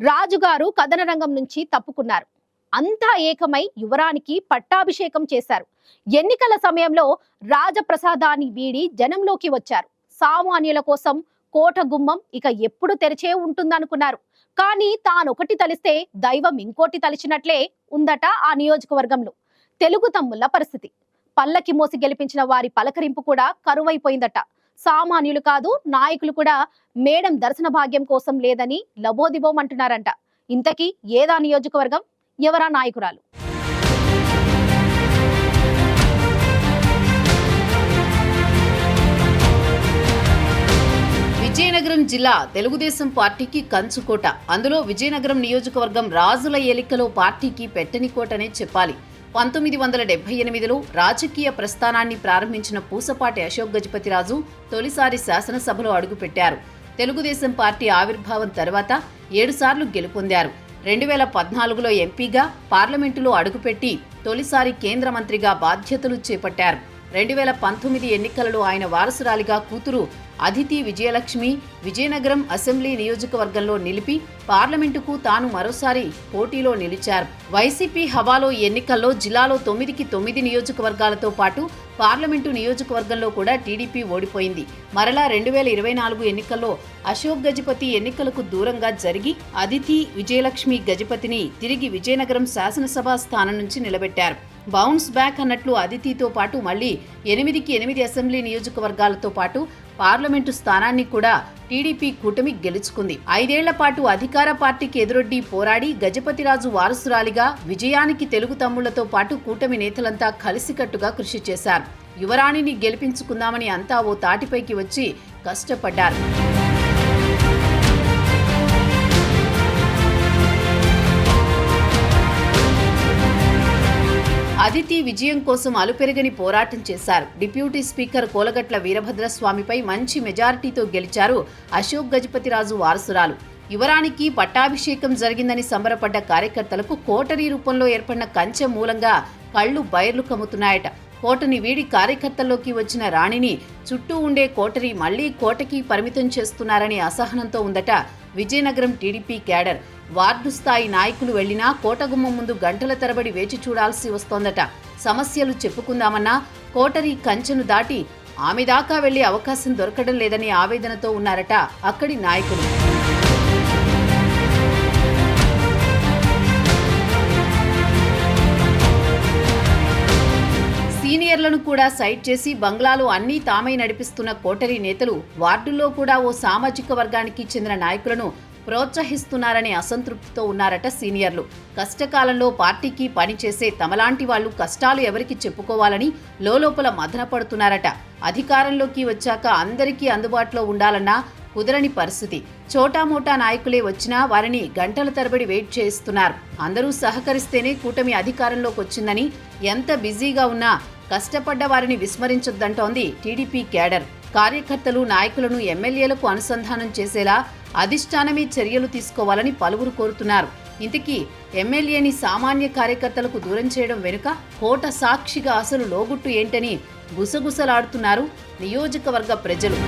రాజుగారు కథన రంగం నుంచి తప్పుకున్నారు. అంతా ఏకమై యువరానికి పట్టాభిషేకం చేశారు. ఎన్నికల సమయంలో రాజప్రసాదాన్ని వీడి జనంలోకి వచ్చారు. సామాన్యుల కోసం కోట గుమ్మం ఇక ఎప్పుడు తెరిచే ఉంటుందనుకున్నారు. కానీ తానొకటి తలిస్తే దైవం ఇంకోటి తలిచినట్లే ఉందట ఆ నియోజకవర్గంలో. తెలుగు తమ్ముళ్ళ పరిస్థితి. పల్లకి మోసి గెలిపించిన వారి పలకరింపు కూడా కరువైపోయిందట. సామాన్యులు కాదు నాయకులు కూడా మేడం దర్శన భాగ్యం కోసం లేదని లబోదిబోం అంటున్నారంట. ఇంతకీ ఏదా నియోజకవర్గం? ఎవరా నాయకురాలు? విజయనగరం జిల్లా తెలుగుదేశం పార్టీకి కంచుకోట. అందులో విజయనగరం నియోజకవర్గం రాజుల ఎలికలో పార్టీకి పెట్టని కోటనే చెప్పాలి. పంతొమ్మిది వందల డెబ్బై ఎనిమిదిలో రాజకీయ ప్రస్థానాన్ని ప్రారంభించిన పూసపాటి అశోక్ గజపతిరాజు తొలిసారి శాసనసభలో అడుగుపెట్టారు. తెలుగుదేశం పార్టీ ఆవిర్భావం తర్వాత ఏడుసార్లు గెలుపొందారు. రెండు వేల పద్నాలుగులో ఎంపీగా పార్లమెంటులో అడుగుపెట్టి తొలిసారి కేంద్ర మంత్రిగా బాధ్యతలు చేపట్టారు. రెండు వేల పంతొమ్మిది ఎన్నికలలో ఆయన వారసురాలిగా కూతురు అదితి విజయలక్ష్మి విజయనగరం అసెంబ్లీ నియోజకవర్గంలో నిలిపి పార్లమెంటుకు తాను మరోసారి పోటీలో నిలిచారు. వైసీపీ హవాలో ఎన్నికల్లో జిల్లాలో తొమ్మిదికి తొమ్మిది నియోజకవర్గాలతో పాటు పార్లమెంటు నియోజకవర్గంలో కూడా టీడీపీ ఓడిపోయింది. మరలా రెండు వేల ఇరవై నాలుగు ఎన్నికల్లో అశోక్ గజపతి ఎన్నికలకు దూరంగా జరిగి అదితి విజయలక్ష్మి గజపతిని తిరిగి విజయనగరం శాసనసభ స్థానం నుంచి నిలబెట్టారు. బౌన్స్ బ్యాక్ అన్నట్లు అదితితో పాటు మళ్ళీ ఎనిమిదికి ఎనిమిది అసెంబ్లీ నియోజకవర్గాలతో పాటు పార్లమెంటు స్థానాన్ని కూడా టీడీపీ కూటమి గెలుచుకుంది. ఐదేళ్ళ పాటు అధికార పార్టీకి ఎదురొడ్డి పోరాడి గజపతిరాజు వారసురాలిగా విజయానికి తెలుగు తమ్ముళ్ళతో పాటు కూటమి నేతలంతా కలిసికట్టుగా కృషి చేశారు. యువరాణిని గెలిపించుకుందామని అంతా ఓ తాటిపైకి వచ్చి కష్టపడ్డారు. అదితి విజయం కోసం అలుపెరగని పోరాటం చేశారు. డిప్యూటీ స్పీకర్ కోలగట్ల వీరభద్రస్వామిపై మంచి మెజారిటీతో గెలిచారు అశోక్ గజపతిరాజు వారసురాలు. యువరానికి పట్టాభిషేకం జరిగిందని సంబరపడ్డ కార్యకర్తలకు కోటరీ రూపంలో ఏర్పడిన కంచె మూలంగా కళ్ళు బయర్లు కమ్ముతున్నాయట. కోటని వీడి కార్యకర్తల్లోకి వచ్చిన రాణిని చుట్టూ ఉండే కోటరి మళ్ళీ కోటకి పరిమితం చేస్తున్నారని అసహనంతో ఉందట విజయనగరం టీడీపీ క్యాడర్. వార్డు స్థాయి నాయకులు వెళ్ళినా కోటగుమ్మ ముందు గంటల తరబడి వేచి చూడాల్సి వస్తోందట. సమస్యలు చెప్పుకుందామన్నా కోటరి కంచెను దాటి ఆమె దాకా వెళ్ళే అవకాశం దొరకడం లేదని ఆవేదనతో ఉన్నారట అక్కడి నాయకులు. సీనియర్లను కూడా సైట్ చేసి బంగ్లాలో అన్నీ తామై నడిపిస్తున్న కోటరీ నేతలు వార్డుల్లో కూడా ఓ సామాజిక వర్గానికి చెందిన నాయకులను ప్రోత్సహిస్తున్నారనే అసంతృప్తితో ఉన్నారట సీనియర్లు. కష్టకాలంలో పార్టీకి పనిచేసే తమలాంటి వాళ్ళు కష్టాలు ఎవరికి చెప్పుకోవాలని లోలోపల మదనపడుతున్నారట. అధికారంలోకి వచ్చాక అందరికీ అందుబాటులో ఉండాలన్నా కుదరని పరిస్థితి. చోటామోటా నాయకులే వచ్చినా వారిని గంటల తరబడి వెయిట్ చేస్తున్నారు అందరూ సహకరిస్తేనే కూటమి అధికారంలోకి వచ్చిందని ఎంత బిజీగా ఉన్నా కష్టపడ్డ వారిని విస్మరించొద్దంటోంది టీడీపీ క్యాడర్ కార్యకర్తలు నాయకులను ఎమ్మెల్యేలకు అనుసంధానం చేసేలా అధిష్టానమే చర్యలు తీసుకోవాలని పలువురు కోరుతున్నారు. ఇంతకీ ఎమ్మెల్యేని సామాన్య కార్యకర్తలకు దూరం చేయడం వెనుక కోట సాక్షిగా అసలు లోగుట్టు ఏంటని గుసగుసలాడుతున్నారు నియోజకవర్గ ప్రజలు.